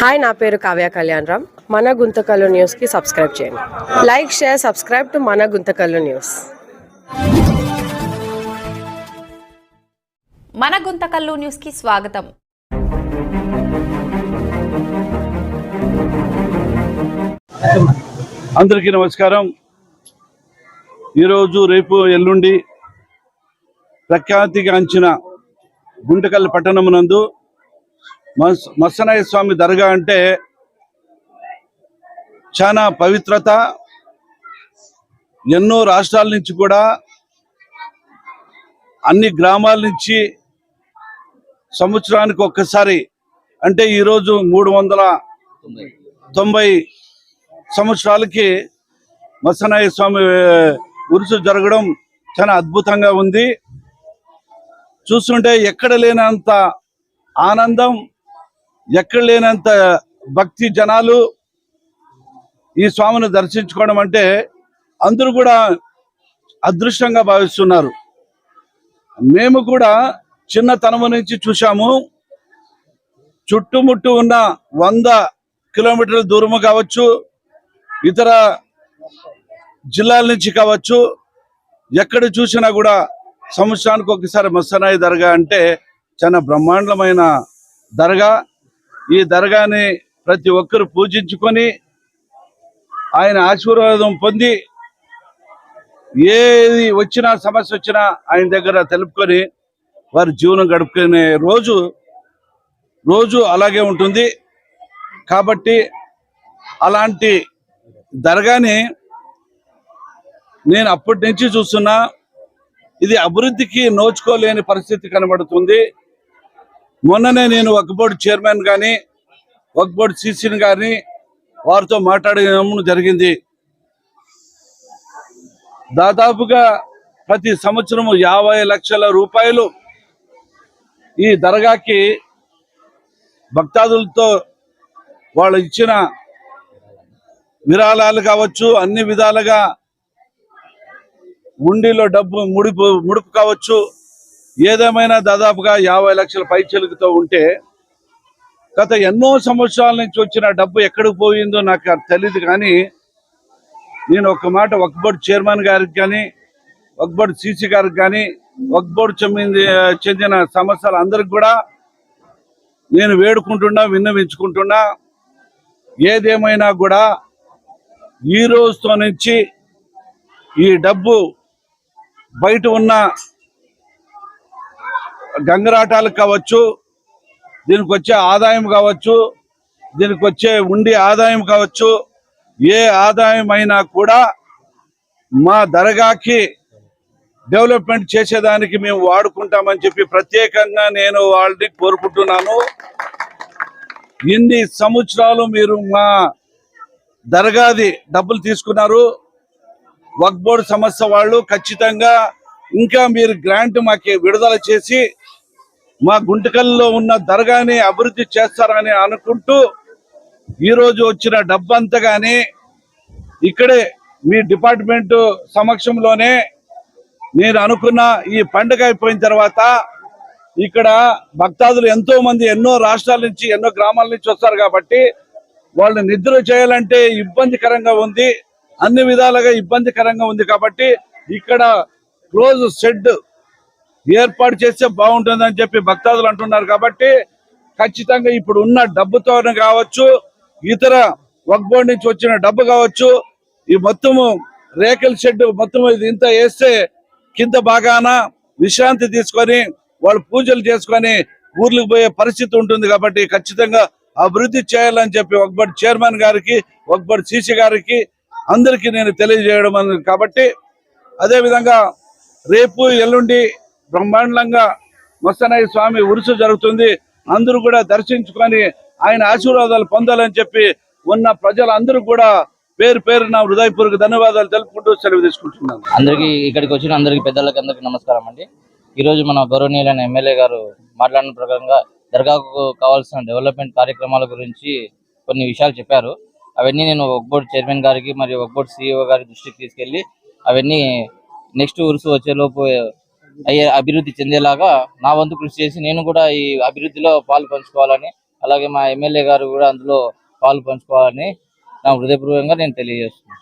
Hi నా పేరు కావ్య కళ్యాణ్ రామ్. మన గుంతకల్లు న్యూస్కి సబ్స్క్రైబ్ చేయండి. లైక్ షేర్ సబ్స్క్రైబ్ టు మన గుంతకల్లు న్యూస్. మన గుంతకల్లు న్యూస్కి స్వాగతం. అందరికీ నమస్కారం. ఈరోజు రేపు ఎల్లుండి ప్రఖ్యాతిగాంచిన గుంటకల్ పట్టణమునందు మస్ మత్సనాయ స్వామి దర్గా అంటే చాలా పవిత్రత. ఎన్నో రాష్ట్రాల నుంచి కూడా అన్ని గ్రామాల నుంచి సంవత్సరానికి ఒక్కసారి అంటే ఈరోజు మూడు వందల తొంభై సంవత్సరాలకి మత్సనాయ స్వామి ఉరుసు జరగడం చాలా అద్భుతంగా ఉంది. చూస్తుంటే ఎక్కడ లేనంత ఆనందం ఎక్కడ లేనంత భక్తి జనాలు ఈ స్వామిని దర్శించుకోవడం అంటే అందరూ కూడా అదృష్టంగా భావిస్తున్నారు. మేము కూడా చిన్నతనము నుంచి చూశాము. చుట్టుముట్టు ఉన్న వంద కిలోమీటర్ల దూరము కావచ్చు ఇతర జిల్లాల నుంచి కావచ్చు ఎక్కడ చూసినా కూడా సంవత్సరానికి ఒకసారి మస్తనాయి దర్గా అంటే చాలా బ్రహ్మాండమైన దర్గా. ఈ దర్గాని ప్రతి ఒక్కరు పూజించుకొని ఆయన ఆశీర్వాదం పొంది ఏది వచ్చినా సమస్య వచ్చినా ఆయన దగ్గర తెలుపుకొని వారి జీవనం గడుపుకునే రోజు రోజు అలాగే ఉంటుంది. కాబట్టి అలాంటి దర్గాని నేను అప్పటి నుంచి చూస్తున్నా. ఇది అభివృద్ధికి నోచుకోలేని పరిస్థితి కనబడుతుంది. మొన్ననే నేను ఒక బోర్డు చైర్మన్ కానీ ఒక బోర్డు సీసీని కానీ వారితో మాట్లాడడం జరిగింది. దాదాపుగా ప్రతి సంవత్సరం యాభై లక్షల రూపాయలు ఈ దర్గాకి భక్తాదులతో వాళ్ళు ఇచ్చిన విరాళాలు కావచ్చు అన్ని విధాలుగా ఉండిలో డబ్బు ముడిపు ముడుపు కావచ్చు ఏదేమైనా దాదాపుగా యాభై లక్షల పైచలుగుతో ఉంటే గత ఎన్నో సంవత్సరాల నుంచి వచ్చిన డబ్బు ఎక్కడికి పోయిందో నాకు తెలియదు కానీ నేను ఒక మాట వక్బోర్డ్ చైర్మన్ గారికి కానీ వక్బోర్డ్ సీసీ గారికి కానీ వక్బోర్డ్ చెంది చెందిన సమస్యలు అందరికి కూడా నేను వేడుకుంటున్నా విన్నవించుకుంటున్నా. ఏదేమైనా కూడా ఈ రోజుతో నుంచి ఈ డబ్బు బయట ఉన్న గంగరాటాలకు కావచ్చు దీనికి వచ్చే ఆదాయం కావచ్చు దీనికి వచ్చే ఉండి ఆదాయం కావచ్చు ఏ ఆదాయం అయినా కూడా మా దర్గాకి డెవలప్మెంట్ చేసేదానికి మేము వాడుకుంటామని చెప్పి ప్రత్యేకంగా నేను వాళ్ళని కోరుకుంటున్నాను. ఇన్ని సంవత్సరాలు మీరు మా దర్గాది డబ్బులు తీసుకున్నారు. వక్ బోర్డు సమస్య వాళ్ళు ఖచ్చితంగా ఇంకా మీరు గ్రాంట్ మాకు విడుదల చేసి మా గుంటకల్లో ఉన్న దర్గాని అభివృద్ధి చేస్తారని అనుకుంటూ ఈరోజు వచ్చిన డబ్బంతా కానీ ఇక్కడే మీ డిపార్ట్మెంట్ సమక్షంలోనే నేను అనుకున్న ఈ పండుగ అయిపోయిన తర్వాత ఇక్కడ భక్తాదులు ఎంతో మంది ఎన్నో రాష్ట్రాల నుంచి ఎన్నో గ్రామాల నుంచి వస్తారు కాబట్టి వాళ్ళు నిద్ర చేయాలంటే ఇబ్బందికరంగా ఉంది. అన్ని విధాలుగా ఇబ్బందికరంగా ఉంది కాబట్టి ఇక్కడ క్లోజ్ షెడ్ ఏర్పాటు చేస్తే బాగుంటుందని చెప్పి భక్తాదులు అంటున్నారు కాబట్టి ఖచ్చితంగా ఇప్పుడు ఉన్న డబ్బుతో కావచ్చు ఇతర వక్బోర్డ్ నుంచి వచ్చిన డబ్బు కావచ్చు ఈ మొత్తము రేకల్ షెడ్ మొత్తం ఇది ఇంత వేస్తే కింద బాగాన విశ్రాంతి తీసుకొని వాళ్ళు పూజలు చేసుకొని ఊర్లకు పోయే పరిస్థితి ఉంటుంది కాబట్టి ఖచ్చితంగా అభివృద్ధి చేయాలని చెప్పి ఒకబడి చైర్మన్ గారికి ఒకబడి సీసీ గారికి అందరికీ నేను తెలియజేయడం కాబట్టి అదే విధంగా రేపు ఎల్లుండి బ్రహ్మాండంగా మస్తనాయ స్వామి ఉరుసు జరుగుతుంది. అందరూ కూడా దర్శించుకొని ఆయన ఆశీర్వాదాలు పొందాలని చెప్పి ఉన్న ప్రజలందరూ కూడా పేరు పేరు నా హృదయపూర్వక ధన్యవాదాలు తెలుపుకుంటూ సెలవు తీసుకుంటున్నాను. అందరికీ ఇక్కడికి వచ్చిన అందరికి పెద్దలకి అందరికి నమస్కారం అండి. ఈ రోజు మన గౌరవనీయులైన ఎమ్మెల్యే గారు మాట్లాడిన ప్రకారంగా దర్గాకు కావాల్సిన డెవలప్మెంట్ కార్యక్రమాల గురించి కొన్ని విషయాలు చెప్పారు. అవన్నీ నేను ఒక బోర్డు చైర్మన్ గారికి మరియు ఒక బోర్డు సిఇఓ గారి దృష్టికి తీసుకెళ్ళి అవన్నీ నెక్స్ట్ ఉరుసు వచ్చేలోపు అయ్యే అభివృద్ధి చెందేలాగా నా వంతు కృషి చేసి నేను కూడా ఈ అభివృద్ధిలో పాలు పంచుకోవాలని అలాగే మా ఎమ్మెల్యే గారు కూడా అందులో పాలు పంచుకోవాలని నా హృదయపూర్వకంగా నేను తెలియజేస్తున్నాను.